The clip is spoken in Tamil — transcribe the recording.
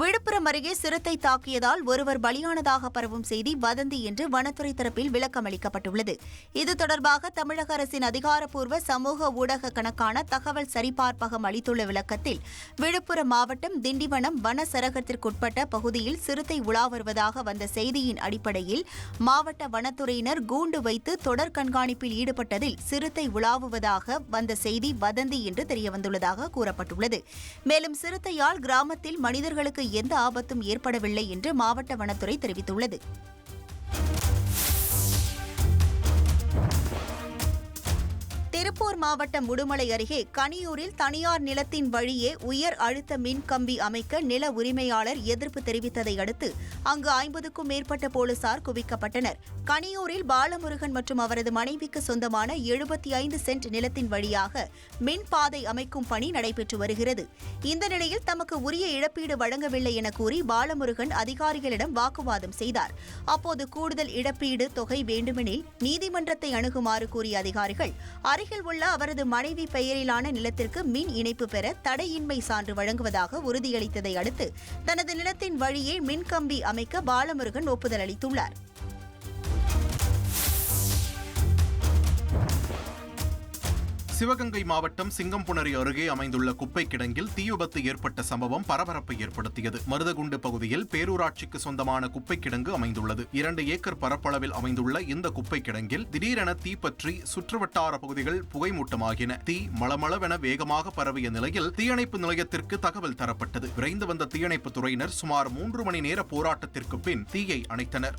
விழுப்புரம் அருகே சிறுத்தை தாக்கியதால் ஒருவர் பலியானதாக பரவும் செய்தி வதந்தி என்று வனத்துறை தரப்பில் விளக்கம் அளிக்கப்பட்டுள்ளது. இது தொடர்பாக தமிழக அரசின் அதிகாரப்பூர்வ சமூக ஊடக கணக்கான தகவல் சரிபார்ப்பகம் அளித்துள்ள விளக்கத்தில் விழுப்புரம் மாவட்டம் திண்டிவனம் வன சரகத்திற்குட்பட்ட பகுதியில் சிறுத்தை உலா வருவதாக வந்த செய்தியின் அடிப்படையில் மாவட்ட வனத்துறையினர் கூண்டு வைத்து தொடர் கண்காணிப்பில் ஈடுபட்டதில் சிறுத்தை உலாவுவதாக வந்த செய்தி வதந்தி என்று தெரியவந்துள்ளதாக கூறப்பட்டுள்ளது. மேலும் சிறுத்தையால் கிராமத்தில் மனிதர்களுக்கு எந்த ஆபத்தும் ஏற்படவில்லை என்று மாவட்ட வனத்துறை தெரிவித்துள்ளது. திருப்பூர் மாவட்டம் முடுமலை அருகே கனியூரில் தனியார் நிலத்தின் வழியே உயர் அழுத்த மின் கம்பி அமைக்க நில உரிமையாளர் எதிர்ப்பு தெரிவித்ததை அடுத்து அங்கு ஐம்பதுக்கும் மேற்பட்ட போலீசார் குவிக்கப்பட்டனர். கனியூரில் பாலமுருகன் மற்றும் அவரது மனைவிக்கு சொந்தமான எழுபத்தி ஐந்து சென்ட் நிலத்தின் வழியாக மின் பாதை அமைக்கும் பணி நடைபெற்று வருகிறது. இந்த நிலையில் தமக்கு உரிய இழப்பீடு வழங்கவில்லை என கூறி பாலமுருகன் அதிகாரிகளிடம் வாக்குவாதம் செய்தார். அப்போது கூடுதல் இழப்பீடு தொகை வேண்டுமெனில் நீதிமன்றத்தை அணுகுமாறு கூறிய அதிகாரிகள் அருகில் உள்ள அவரது மனைவி பெயரிலான நிலத்திற்கு மின் இணைப்பு பெற தடையின்மை சான்று வழங்குவதாக உறுதியளித்ததை அடுத்து தனது நிலத்தின் வழியே மின்கம்பி அமைக்க பாலமுருகன் ஒப்புதல் அளித்துள்ளார். சிவகங்கை மாவட்டம் சிங்கம்புணரி அருகே அமைந்துள்ள குப்பை கிடங்கில் தீ விபத்து ஏற்பட்ட சம்பவம் பரபரப்பை ஏற்படுத்தியது. மருதகுண்டு பகுதியில் பேரூராட்சிக்கு சொந்தமான குப்பை கிடங்கு அமைந்துள்ளது. இரண்டு ஏக்கர் பரப்பளவில் அமைந்துள்ள இந்த குப்பை கிடங்கில் திடீரென தீ பற்றி சுற்றுவட்டார பகுதிகள் புகைமூட்டமாகின. தீ மளமளவென வேகமாக பரவிய நிலையில் தீயணைப்பு நிலையத்திற்கு தகவல் தரப்பட்டது. விரைந்து வந்த தீயணைப்பு துறையினர் சுமார் மூன்று மணி நேர போராட்டத்திற்கு பின் தீயை அணைத்தனர்.